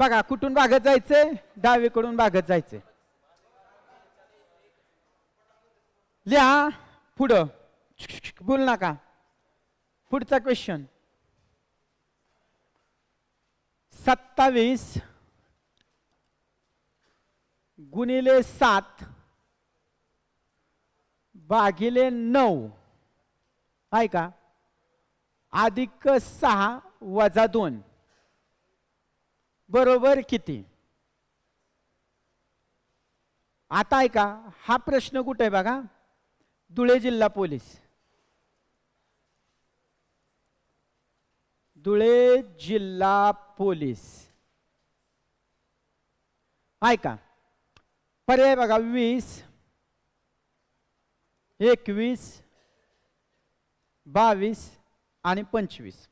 बघा कुठून भागत जायचंय? डावीकडून भागत जायचंय. लिहा पुढं. बोल नका. पुढचा क्वेश्चन सत्तावीस गुणिले सात भागिले नऊ. आहे का? अधिक सहा वजा दोन. बरोबर किती? आता ऐका हा प्रश्न कुठे आहे बघा? धुळे जिल्हा पोलीस. धुळे जिल्हा पोलीस. ऐका पर्याय बघा वीस एकवीस बावीस आणि पंचवीस.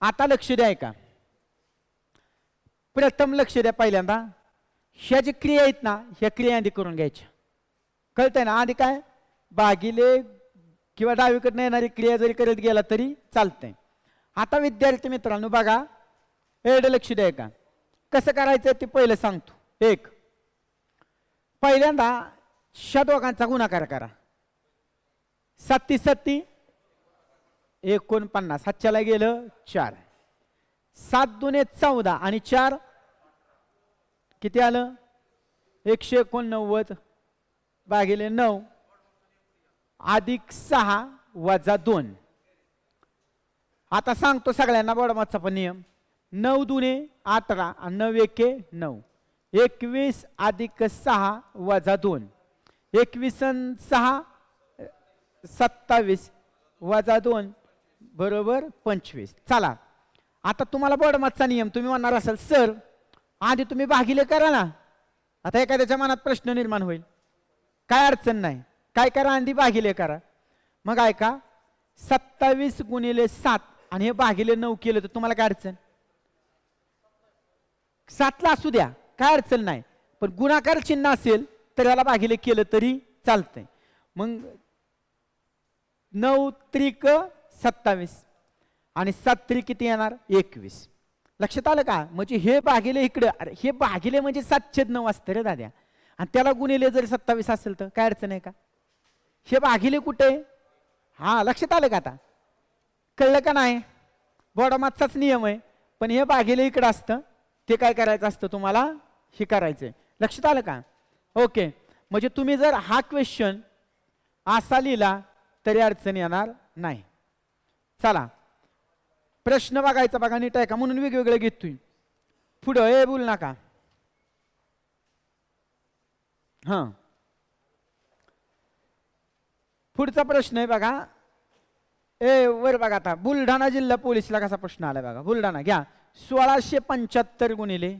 आता लक्ष द्या का प्रथम लक्ष द्या पहिल्यांदा. ह्या ज्या क्रिया आहेत ना ह्या क्रिया आधी करून घ्यायच्या. कळतंय ना? आधी काय? बागिले किंवा डावीकडनं येणारी क्रिया जरी करत गेला तरी चालतंय. आता विद्यार्थी मित्रांनो बघा एवढं लक्ष द्या का कसं करायचं ते पहिलं सांगतो. एक पहिल्यांदा ह्या दोघांचा गुणाकार करा. सत्ती सत्ती एकोणपन्नास. हातच्याला गेलं चार. सात दुने चौदा आणि चार? किती आलं? एकशे एकोणनव्वद भागिले नऊ. अधिक सहा वजा दोन. आता सांगतो सगळ्यांना बडमाचा पण नियम. नऊ दुने अठरा आणि नऊ एके नऊ. एकवीस अधिक सहा वजा दोन. एकवीस सहा सत्तावीस वजा दोन बरोबर पंचवीस. चला. आता तुम्हाला बडमाचा नियम तुम्ही म्हणणार असाल सर आधी तुम्ही भागिले करा ना. आता एखाद्याच्या मनात प्रश्न निर्माण होईल. काय अडचण नाही. काय करा आधी भागिले करा. मग ऐका सत्तावीस गुणिले सात आणि हे भागिले नऊ केलं तर तुम्हाला काय अडचण? सातला असू द्या काय अडचण नाही. पण गुणाकार चिन्ह असेल तर याला भागिले केलं तरी चालतंय. मग नऊ त्रिक सत्तावीस. आणि सात त्रिक किती येणार? एकवीस. लक्षात आलं का? म्हणजे हे भागिले इकडं. अरे हे भागिले म्हणजे सातशे नऊ असतं रे दाद्या. आणि त्याला गुणिले जर सत्तावीस असेल तर काय अडचण आहे का? हे भागिले कुठे? हा लक्षात आलं का आता? कळलं का नाही? बोडामातचाच नियम आहे. पण हे भागिले इकडं असतं. ते काय करायचं असतं तुम्हाला? हे करायचंय लक्षात आलं का? ओके. म्हणजे तुम्ही जर हा क्वेश्चन असा लिहिला तरी अडचण येणार नाही. चला. प्रश्न बघायचा बघा नीट आहे का म्हणून वेगवेगळे घेतोय पुढं ए बोल नका. हां. पुढचा प्रश्न आहे बघा. ए वर बघा आता. बुलढाणा जिल्हा पोलीसला कसा प्रश्न आलाय बघा. बुलढाणा घ्या. सोळाशे पंच्याहत्तर गुणिले.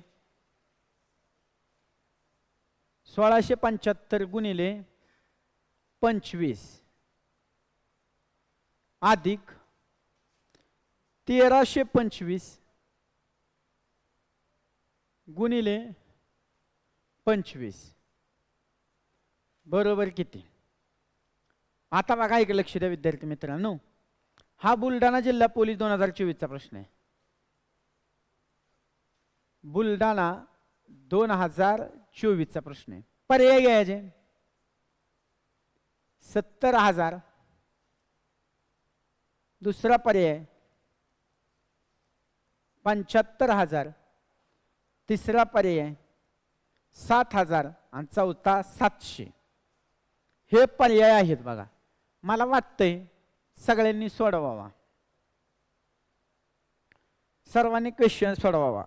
सोळाशे पंच्याहत्तर गुणिले पंचवीस. अधिक तेराशे पंचवीस गुणिले पंचवीस. बरोबर किती? आता बघा एक लक्ष द्या विद्यार्थी मित्रांनो. हा बुलढाणा जिल्हा पोलीस दोन हजार चोवीसचा प्रश्न आहे. बुलढाणा दोन हजार चोवीसचा प्रश्न आहे. पर्याय घ्यायचे सत्तर हजार. दुसरा पर्याय पंच्याहत्तर हजार. तिसरा पर्याय सात हजार आणि चौथा सातशे. हे पर्याय आहेत बघा. मला वाटतंय सगळ्यांनी सोडवावा. सर्वांनी क्वेश्चन सोडवावा.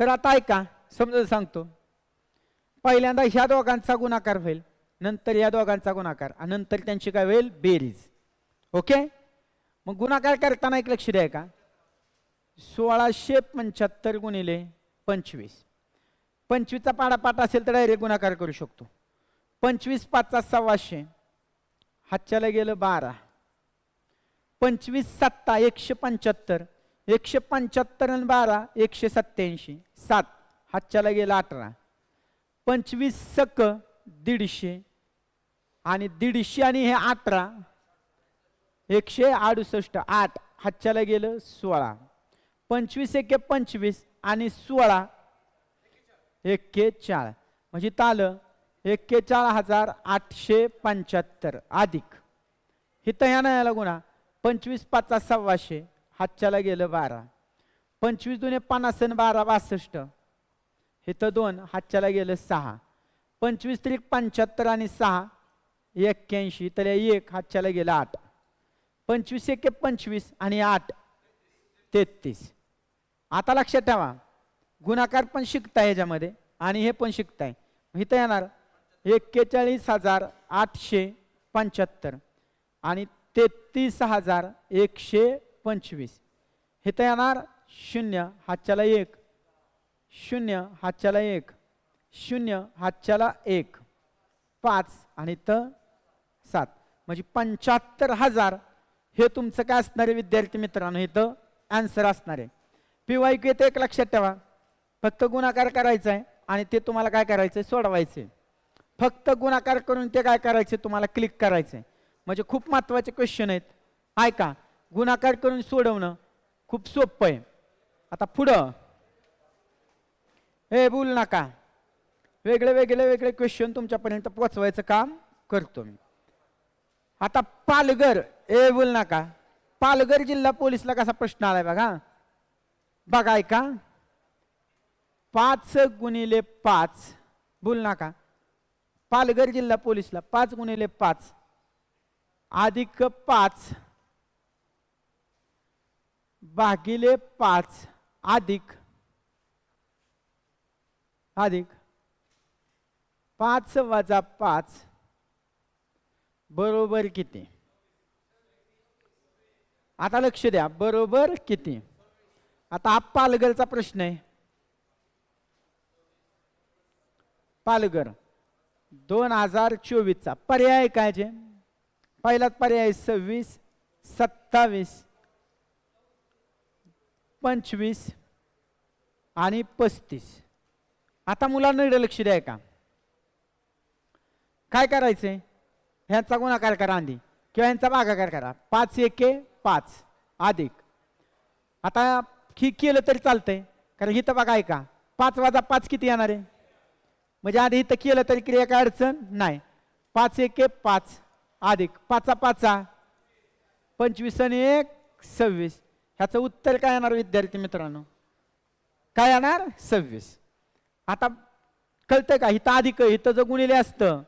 तर आता ऐका समजा सांगतो. पहिल्यांदा ह्या दोघांचा गुणाकार होईल. नंतर या दोघांचा गुणाकार. आणि नंतर त्यांची काय होईल? बेरीज. ओके? मग गुणाकार करताना एक लक्ष द्या का सोळाशे पंच्याहत्तर गुणिले पंचवीस. पंचवीसचा पाडापाठ असेल तर डायरेक्ट गुणाकार करू शकतो. पंचवीस पाचचा सव्वाशे. हातच्याला गेलं बारा. पंचवीस सत्ता एकशे पंच्याहत्तर. एकशे पंच्याहत्तर आणि बारा एकशे सत्त्याऐंशी. सात. हातच्याला गेलं अठरा. पंचवीस सक दीडशे. आणि दीडशे आणि हे अठरा एकशे अडुसष्ट आठ हातच्याला गेलं सोळा. पंचवीस एके पंचवीस आणि सोळा एक्केचाळ म्हणजे तालं एके एक्केचाळ हजार आठशे पंच्याहत्तर अधिक. इथं ह्या नाही आला गुन्हा पंचवीस पाचा सव्वाशे हातच्याला गेलं बारा. पंचवीस दोन पन्नास बारा बासष्ट. इथं दोन हातच्याला गेलं सहा. पंचवीस त्रिक पंच्याहत्तर आणि सहा एक्क्याऐंशी तर एक हातच्याला गेलं आठ. पंचवीस एके पंचवीस आणि आठ. तेहतीस. आता लक्षात ठेवा. गुणाकार पण शिकताय ह्याच्यामध्ये आणि हे पण शिकताय. इथं येणार. एक्केचाळीस हजार आठशे पंच्याहत्तर आणि तेहतीस हजार एकशे पंचवीस. इथं येणार. शून्य हातच्याला एक. शून्य हातच्याला एक. शून्य हातच्याला एक. पाच आणि त सात. म्हणजे पंच्याहत्तर हजार हे तुमचं काय असणार आहे विद्यार्थी मित्रांनो? इथं आन्सर असणार आहे. पी वाय क्यू येतं एक लक्षात ठेवा. फक्त गुणाकार करायचा आहे आणि ते तुम्हाला काय करायचं आहे? सोडवायचं आहे. फक्त गुणाकार करून ते काय करायचे तुम्हाला क्लिक करायचं आहे. म्हणजे खूप महत्त्वाचे क्वेश्चन आहेत. ऐका गुणाकार करून सोडवणं खूप सोपं आहे. आता पुढं. हे बोल नका. वेगळे वेगळे वेगळे क्वेश्चन तुमच्यापर्यंत पोचवायचं काम करतो मी. आता पालघर ए बोल नका. पालघर जिल्हा पोलीसला कसा प्रश्न आलाय बघा. बघा ऐका. पाच गुणिले पाच बोल नका. पालघर जिल्हा पोलीसला पाच गुणिले पाच. अधिक पाच भागिले पाच अधिक. अधिक. पाच वजा पाच बरोबर किती? आता लक्ष द्या बरोबर किती? आता पालघरचा प्रश्न आहे. पालघर दोन हजार चोवीसचा पर्याय काय जे? पहिलाच पर्याय सव्वीस सत्तावीस पंचवीस आणि पस्तीस. आता मुलांना लक्ष द्याय का काय करायचंय? ह्यांचा गुणाकार करा आधी किंवा यांचा भागाकार करा. पाच एके पाच. अधिक. आता ही केलं तरी चालतंय कारण इथं बघा ऐका पाच वाजा पाच किती येणार आहे? म्हणजे आधी इथं केलं तरी क्रिया काय अडचण? नाही. पाच एके पाच. अधिक. पाचा पाचा. पंचवीस आणि एक सव्वीस. ह्याचं उत्तर काय येणार विद्यार्थी मित्रांनो? काय येणार? सव्वीस. आता कळतंय का? इथं अधिक इथं जर गुणिले असतं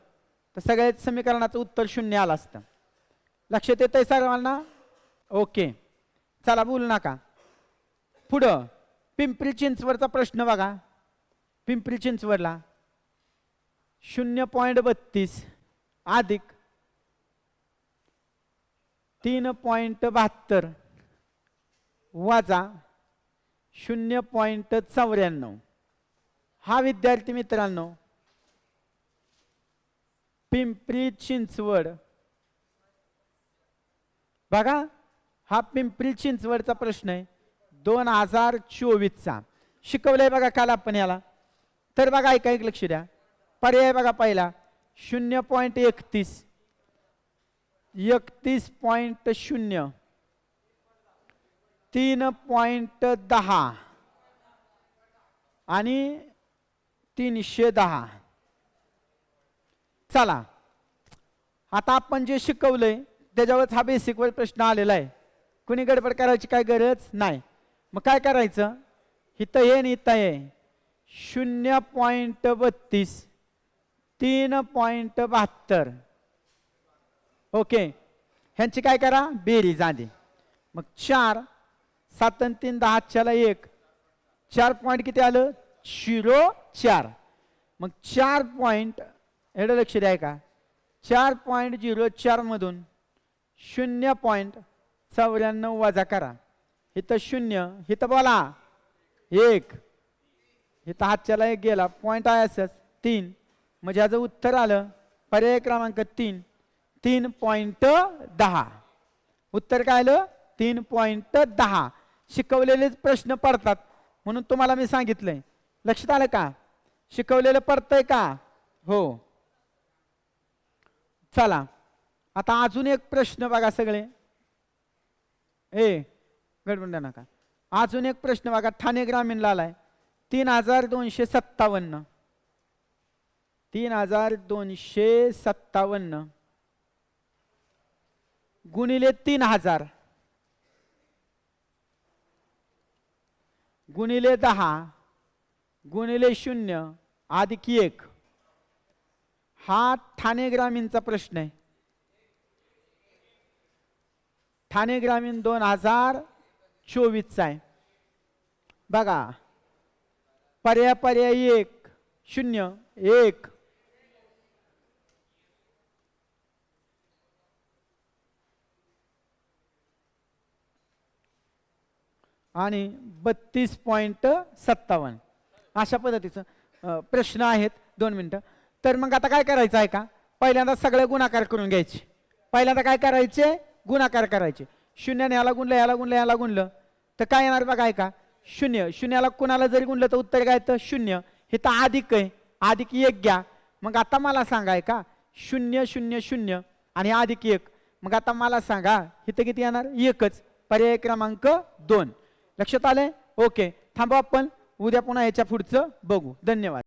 तर सगळ्या समीकरणाचं उत्तर शून्य आलं असतं. लक्षात आहे सर्वांना ओके. चला बोलू नका. पुढं पिंपरी चिंचवडचा प्रश्न बघा. पिंपरी चिंचवडला. शून्य पॉईंट बत्तीस अधिक तीन पॉईंट बहात्तर वजा शून्य पॉईंट चौऱ्याण्णव. हा विद्यार्थी मित्रांनो पिंपरी चिंचवड बघा हा पिंपरी चिंचवडचा प्रश्न आहे. दोन हजार चोवीसचा. शिकवलंय बघा काल आपण याला. तर बघा ऐका एक लक्ष द्या. पर्याय बघा पहिला. शून्य पॉईंट एकतीस. एकतीस पॉईंट शून्य. तीन पॉईंट दहा. आणि तीनशे दहा. चला. आता आपण जे शिकवलंय त्याच्यावरच हा बेसिकवर प्रश्न आलेला आहे. कुणी गडबड करायची काय गरज? नाही. मग काय करायचं? इथं ये आणि इथं ये. शून्य पॉईंट बत्तीस तीन पॉईंट बहात्तर. ओके. ह्यांची काय करा? बेरीज आधी मग चार सात आणि तीन दहाच्याला एक. चार पॉईंट किती आलं? झिरो चार. मग चार पॉईंट एवढं लक्ष द्याय का चार पॉईंट झिरो चारमधून शून्य पॉईंट चौऱ्याण्णव वजा करा. इथं शून्य इथं बोला. एक. इथं हातच्याला एक गेला. पॉईंट आहे असंच. तीन. म्हणजे याचं उत्तर आलं. पर्याय क्रमांक तीन. तीन पॉईंट दहा. उत्तर काय आलं? तीन पॉईंट दहा. शिकवलेलेच प्रश्न पडतात. म्हणून तुम्हाला मी सांगितलंय. लक्षात आलं का? शिकवलेलं पडतंय का? हो. चला. आता अजून एक प्रश्न बघा सगळे. ए गडबड नका. अजून एक प्रश्न बघा. ठाणे ग्रामीणला आलाय. तीन हजार दोनशे सत्तावन्न. तीन हजार दोनशे सत्तावन्न. गुणिले तीन हजार. गुणिले दहा. गुणिले शून्य. अधिक एक. हा ठाणे ग्रामीणचा प्रश्न आहे. ठाणे ग्रामीण दोन हजार चोवीसचा आहे. बघा पर्याय पर्याय एक शून्य एक. आणि बत्तीस पॉईंट सत्तावन्न. अशा पद्धतीचं प्रश्न आहेत. दोन मिनटं. तर मग आता काय करायचं आहे का? पहिल्यांदा सगळे गुणाकार करून घ्यायचे. पहिल्यांदा काय करायचे? गुणाकार करायचे. शून्याने याला गुणलं याला गुणलं याला गुणलं. तर काय येणार बघा का शून्य. शून्याला कुणाला जरी गुणलं तर उत्तर काय तर शून्य. हे तर अधिक आहे. अधिक एक घ्या. मग आता मला सांगाय का शून्य शून्य शून्य आणि अधिक एक. मग आता मला सांगा. इथं किती येणार? एकच. पर्याय क्रमांक दोन. लक्षात आलंय? ओके. थांबा आपण. उद्या पुन्हा याच्या पुढचं बघू. धन्यवाद.